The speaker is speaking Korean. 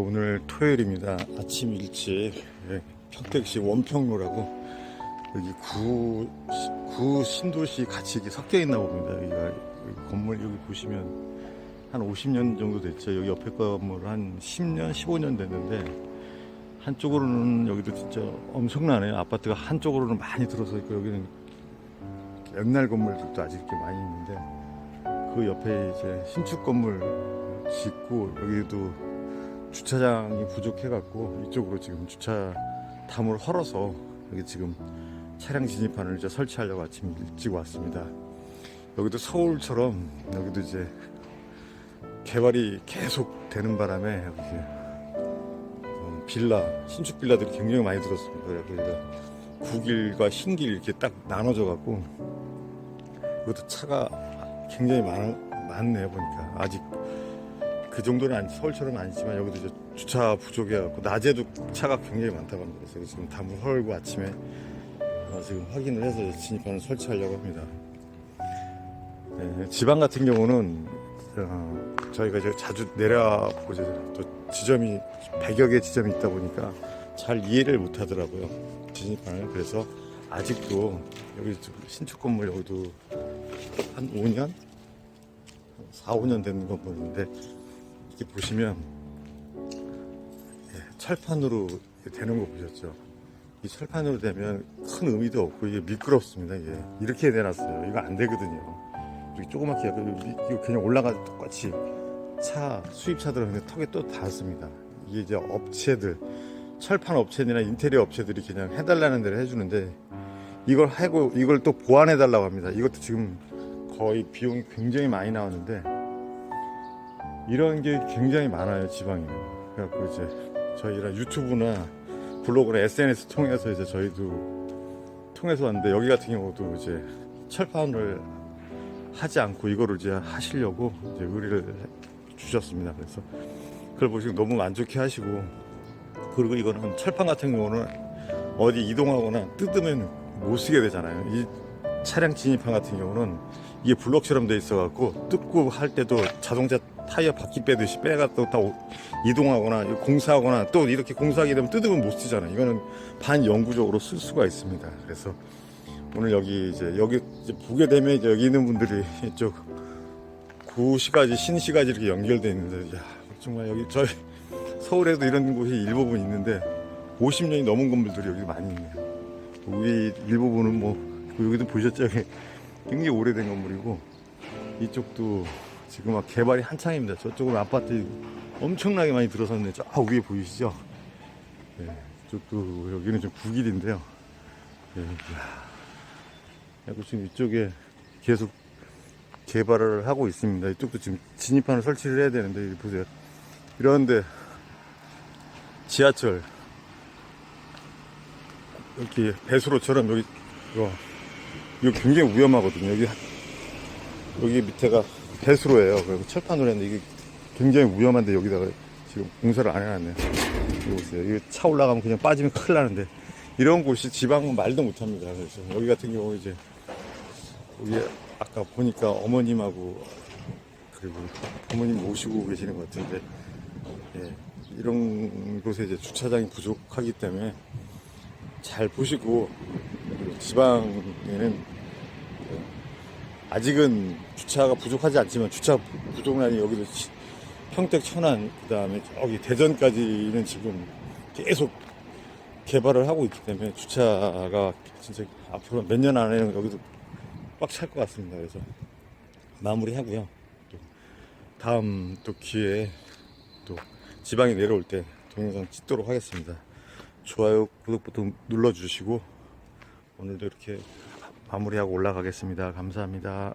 오늘 토요일입니다. 아침 일찍 예, 평택시 원평로라고 여기 구, 구 신도시 같이 섞여 있나 봅니다. 여기가 여기 건물 여기 보시면 한 50년 정도 됐죠. 여기 옆에 건물 한 10년, 15년 됐는데 한쪽으로는 여기도 진짜 엄청나네요. 아파트가 한쪽으로는 많이 들어서 있고 여기는 옛날 건물들도 아직 이렇게 많이 있는데 그 옆에 이제 신축 건물 짓고 여기도 주차장이 부족해갖고 이쪽으로 지금 주차 담을 헐어서 여기 지금 차량 진입판을 이제 설치하려고 아침 일찍 왔습니다. 여기도 서울처럼 여기도 이제 개발이 계속 되는 바람에 여기 어, 빌라 신축 빌라들이 굉장히 많이 들었습니다. 여기가 구길과 흰길 이렇게 딱 나눠져 갖고 이것도 차가 굉장히 많, 많네요 보니까 아직 그 정도는 아니, 서울처럼 아니지만 여기도 이제 주차 부족해갖고 낮에도 차가 굉장히 많다고 합니다. 그래서 지금 담을 헐고 아침에 어, 지금 확인을 해서 진입판을 설치하려고 합니다. 네, 지방 같은 경우는 어, 저희가 이제 자주 내려보고 이제 또 지점이 100여 개 지점이 있다 보니까 잘 이해를 못 하더라고요. 진입판을. 그래서 아직도 여기 저 신축 건물 여기도 한 5년? 4, 5년 된 건물인데 이렇게 보시면 예, 철판으로 되는 거 보셨죠? 이 철판으로 되면 큰 의미도 없고 이게 미끄럽습니다. 이게 이렇게 내놨어요. 이거 안 되거든요. 여기 조그맣게 이거 그냥 올라가도 똑같이 차 수입차들은 그냥 턱에 또 닿습니다. 이게 이제 업체들 철판 업체나 인테리어 업체들이 그냥 해달라는 대로 해주는데 이걸 하고 이걸 또 보완해 달라고 합니다. 이것도 지금 거의 비용이 굉장히 많이 나왔는데 이런 게 굉장히 많아요 지방에는. 그래갖고 이제 저희랑 유튜브나 블로그나 SNS 통해서 이제 저희도 통해서 왔는데 여기 같은 경우도 이제 철판을 하지 않고 이거를 이제 하시려고 이제 의뢰를 해- 주셨습니다. 그래서 그걸 보시고 너무 만족해 하시고 그리고 이거는 철판 같은 경우는 어디 이동하거나 뜯으면 못 쓰게 되잖아요. 이 차량 진입판 같은 경우는 이게 블록처럼 돼 있어갖고 뜯고 할 때도 자동차 타이어 바퀴 빼듯이 또다 이동하거나 공사하거나 또 이렇게 공사하게 되면 뜯으면 못 쓰잖아요. 이거는 반영구적으로 쓸 수가 있습니다. 그래서 오늘 여기 이제 여기 이제 보게 되면 이제 여기 있는 분들이 이쪽 구시까지 신시까지 이렇게 연결돼 있는데 야 정말 여기 저희 서울에도 이런 곳이 일부분 있는데 50년이 넘은 건물들이 여기 많이 있네요. 여기 일부분은 뭐 여기도 보셨죠? 굉장히 오래된 건물이고 이쪽도 지금 막 개발이 한창입니다. 저쪽은 아파트 엄청나게 많이 들어섰는데 저 위에 보이시죠? 네, 이쪽도 여기는 좀 구길인데요. 네, 이야. 지금 이쪽에 계속 개발을 하고 있습니다. 이쪽도 지금 진입판을 설치를 해야 되는데 보세요. 이런데 지하철 이렇게 배수로처럼 여기 이거 이거 굉장히 위험하거든요. 여기 여기 밑에가 배수로예요. 그리고 철판으로 했는데 이게 굉장히 위험한데 여기다가 지금 공사를 안 해놨네요. 이거 보세요. 이거 차 올라가면 그냥 빠지면 큰일 나는데 이런 곳이 지방은 말도 못합니다. 그래서 여기 같은 경우 이제 여기 아까 보니까 어머님하고 그리고 부모님 모시고 계시는 것 같은데 예, 이런 곳에 이제 주차장이 부족하기 때문에 잘 보시고 지방에는 아직은 주차가 부족하지 않지만 주차 부족란이 여기도 치- 평택 천안 그다음에 저기 대전까지는 지금 계속 개발을 하고 있기 때문에 주차가 진짜 앞으로 몇 년 안에는 여기도 꽉 찰 것 같습니다. 그래서 마무리하고요. 또 다음 또 기회에 또 지방에 내려올 때 동영상 찍도록 하겠습니다. 좋아요, 구독부터 눌러주시고 오늘도 이렇게 마무리하고 올라가겠습니다. 감사합니다.